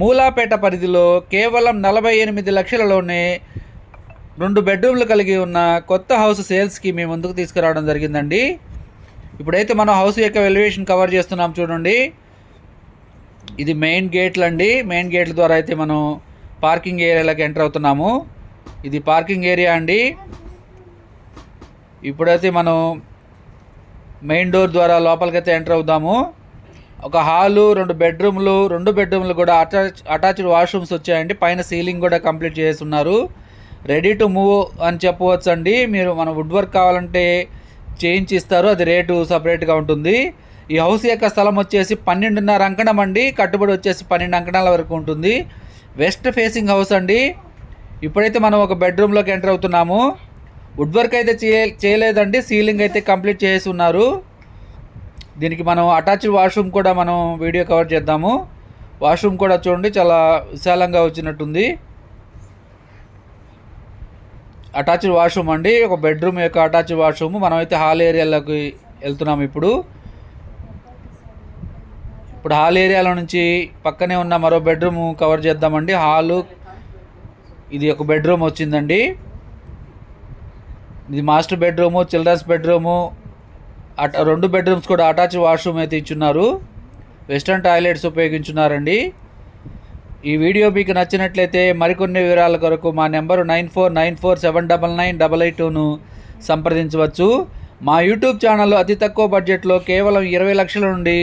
మూలాపేట పరిధిలో కేవలం నలభై ఎనిమిది లక్షలలోనే రెండు బెడ్రూమ్లు కలిగి ఉన్న కొత్త హౌస్ సేల్స్కి మేము ముందుకు తీసుకురావడం జరిగిందండి. ఇప్పుడైతే మనం హౌస్ యొక్క ఎలివేషన్ కవర్ చేస్తున్నాం చూడండి. ఇది మెయిన్ గేట్లు అండి మెయిన్ గేట్ల ద్వారా అయితే మనం పార్కింగ్ ఏరియాలోకి ఎంటర్ అవుతున్నాము. ఇది పార్కింగ్ ఏరియా అండి. ఇప్పుడైతే మనం మెయిన్ డోర్ ద్వారా లోపలికైతే ఎంటర్ అవుదాము. ఒక హాలు రెండు బెడ్రూమ్లు రెండు బెడ్రూమ్లు కూడా అటాచ్ అటాచ్డ్ వాష్రూమ్స్ వచ్చాయండి. పైన సీలింగ్ కూడా కంప్లీట్ చేస్తున్నారు. రెడీ టు మూవ్ అని చెప్పవచ్చు అండి మీరు మన వుడ్ వర్క్ కావాలంటే చేయించి ఇస్తారు అది రేటు సపరేట్గా ఉంటుంది. ఈ హౌస్ యొక్క స్థలం వచ్చేసి పన్నెండున్నర అంకణం అండి. కట్టుబడి వచ్చేసి పన్నెండు అంకణాల వరకు ఉంటుంది. వెస్ట్ ఫేసింగ్ హౌస్ అండి. ఇప్పుడైతే మనం ఒక బెడ్రూమ్లోకి ఎంటర్ అవుతున్నాము. వుడ్ వర్క్ అయితే చేయ చేయలేదండి. సీలింగ్ అయితే కంప్లీట్ చేసి ఉన్నారు. దీనికి మనం అటాచ్డ్ వాష్రూమ్ కూడా మనం వీడియో కవర్ చేద్దాము. వాష్రూమ్ కూడా చూడండి చాలా విశాలంగా వచ్చినట్టుంది. అటాచ్డ్ వాష్రూమ్ అండి ఒక బెడ్రూమ్ యొక్క అటాచ్డ్ వాష్రూమ్ మనం అయితే హాల్ ఏరియాలోకి వెళ్తున్నాం ఇప్పుడు. ఇప్పుడు హాల్ ఏరియాలో నుంచి పక్కనే ఉన్న మరో బెడ్రూమ్ కవర్ చేద్దామండి. హాలు ఇది ఒక బెడ్రూమ్ వచ్చిందండి. ఇది మాస్టర్ బెడ్రూము చిల్డ్రన్స్ బెడ్రూము రెండు బెడ్రూమ్స్ కూడా అటాచ్ వాష్రూమ్ అయితే ఇచ్చున్నారు. వెస్ట్రన్ టాయిలెట్స్ ఉపయోగించున్నారండి. ఈ వీడియో మీకు నచ్చినట్లయితే మరికొన్ని వివరాల కొరకు మా number nine four nine four seven double nine double eight టూను సంప్రదించవచ్చు. మా యూట్యూబ్ ఛానల్లో అతి తక్కువ బడ్జెట్లో కేవలం ఇరవై లక్షల నుండి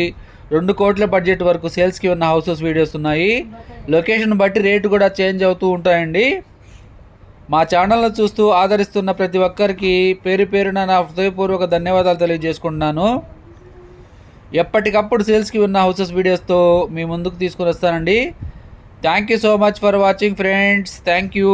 రెండు కోట్ల బడ్జెట్ వరకు సేల్స్కి ఉన్న హౌసెస్ వీడియోస్ ఉన్నాయి. లొకేషన్ బట్టి రేటు కూడా చేంజ్ అవుతూ ఉంటాయండి. మా ఛానల్ను చూస్తూ ఆదరిస్తున్న ప్రతి ఒక్కరికి పేరు పేరున నా హృదయపూర్వక ధన్యవాదాలు తెలియజేసుకుంటున్నాను. ఎప్పటికప్పుడు సేల్స్కి ఉన్న హౌసెస్ వీడియోస్తో మీ ముందుకు తీసుకొని వస్తానండి. Thank you so much for watching friends. Thank you.